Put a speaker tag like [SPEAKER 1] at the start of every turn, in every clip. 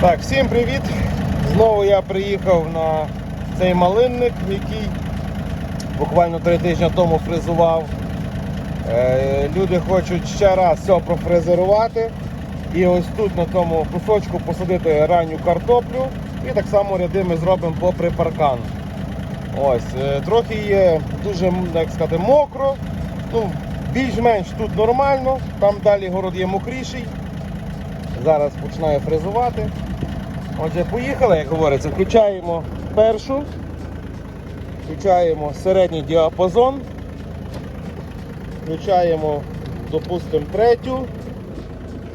[SPEAKER 1] Так, всім привіт! Знову я приїхав на цей малинник, який буквально три тижні тому фрезував. Е, люди хочуть ще раз все профрезерувати. І ось тут на тому кусочку посадити ранню картоплю і так само ряди ми зробимо попри паркан. Ось, е, трохи є дуже як сказати, мокро. Ну, більш-менш тут нормально, там далі город є мокріший. Зараз починаю фрезувати. Отже, поїхали, як говориться, включаємо першу, включаємо середній діапазон, включаємо, допустимо, третю,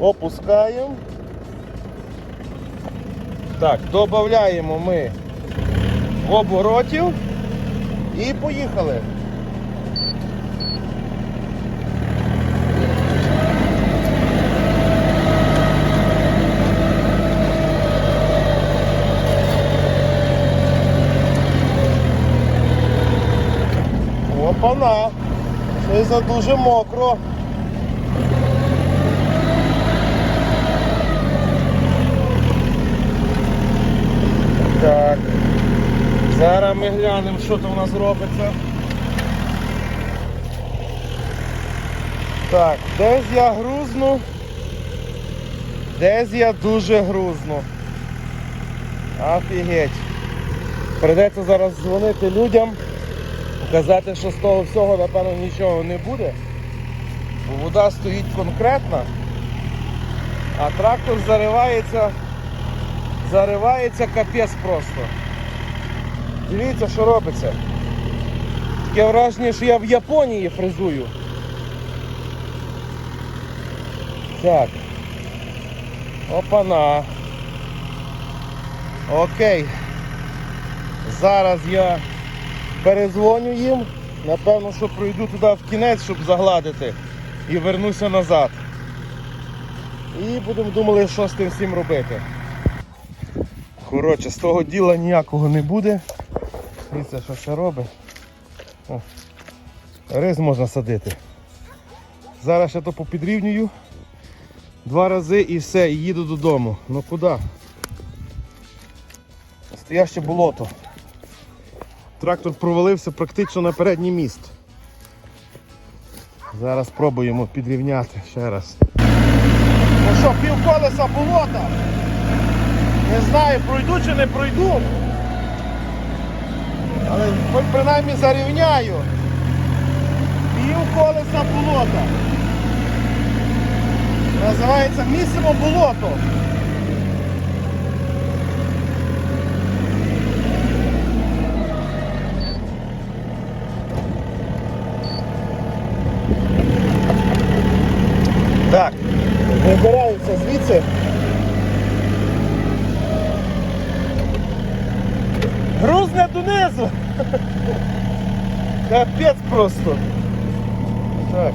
[SPEAKER 1] опускаємо. Так, додаємо ми оборотів. І поїхали. Опана! Це за дуже мокро. Так. Зараз ми глянемо, що там у нас робиться. Так, десь я грузну. Десь я дуже грузну. Офігеть. Придеться зараз дзвонити людям. Казати, що з того всього, напевно, нічого не буде. Бо вода стоїть конкретна, а трактор заривається, заривається капець просто. Дивіться, що робиться. Таке враження, що я в Японії фрезую. Так. Опана. Окей. Зараз я перезвоню їм. Напевно, що пройду туди в кінець, щоб загладити. І вернуся назад. І будемо думали, що з тим всім робити. Коротше, з того діла ніякого не буде. Дивіться, що це робить. О, Рис можна садити. Зараз я то попідрівнюю два рази і все, і їду додому. Ну куди? Стояще болото. Трактор провалився практично на передній міст. Зараз спробуємо підрівняти ще раз. Ну що, пів колеса болота. Не знаю, пройду чи не пройду. Але хоч принаймні зарівняю. Пів колеса болота. Називається місимо болото. Так, Вибираються звідси. Грузне донизу. Капець просто. Так.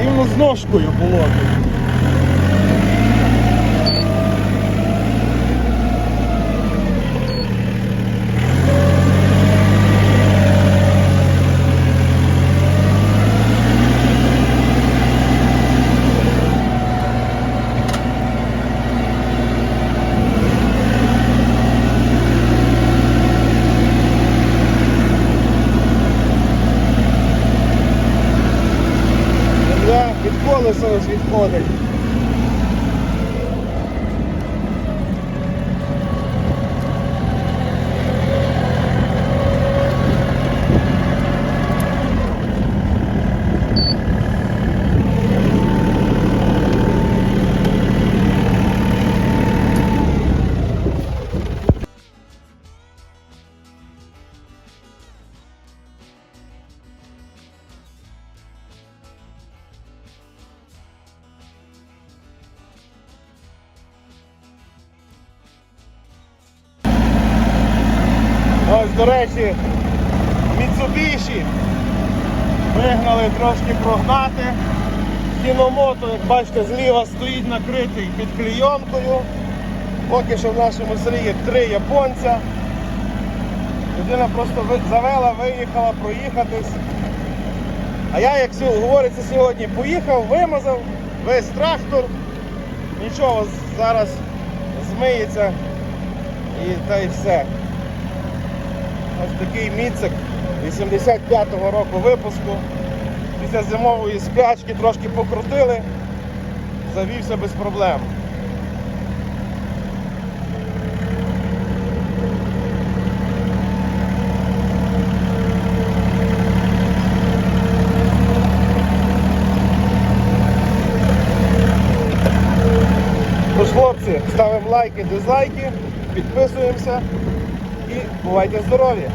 [SPEAKER 1] Рівно з ножкою було. Від колеса ось Ось, до речі, Mitsubishi вигнали трошки прогнати. Кіномото, як бачите, зліва стоїть накритий під клійонкою. Поки що в нашому селі є три японця. Людина просто завела, виїхала проїхатись. А я, як говориться сьогодні, поїхав, вимазав весь трактор, Нічого, зараз змиється і та й все. Ось такий міцик 85-го року випуску. Після зимової спячки трошки покрутили, завівся без проблем. Тож, хлопці, ставимо лайки, дизлайки, підписуємося і бувайте здорові!